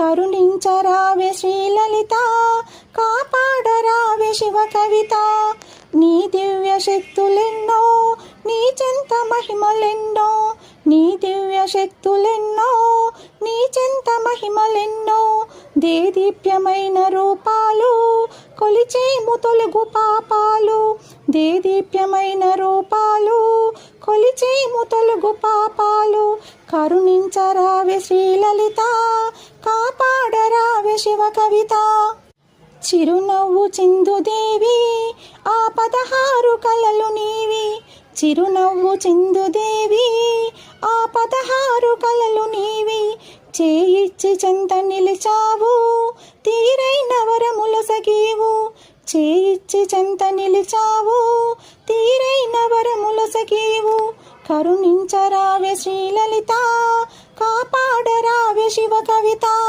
కరుణించరావే శ్రీలలిత కాపాడరావే శివ కవిత. నీ దివ్య శక్తులెన్నో నీ చెంత మహిమలెన్నో నీ దివ్య శక్తులెన్నో నీ చెంత మహిమలెన్నో దేదీప్యమైన రూపాలు కొలిచేము తొలుగు పాపాలు. దేదీప్యమైన రూపాలు కొలిచేము తొలుగు పాపాలు. కరుణించరావి శ్రీలలిత కవిత. చిరునవ్వు చిందుదేవి ఆ పదహారు కలలు నీవి. చిరునవ్వు చిందుదేవి ఆ పదహారు కలలు నీవి. చేయిచ్చి చెంత నిలిచావు తీరైన వరముల సగీవు. చేయిచ్చి చెంత నిలిచావు తీరైన వరముల సగీవు. కరుణించరావే శ్రీలలిత కాపాడరావే శివ కవిత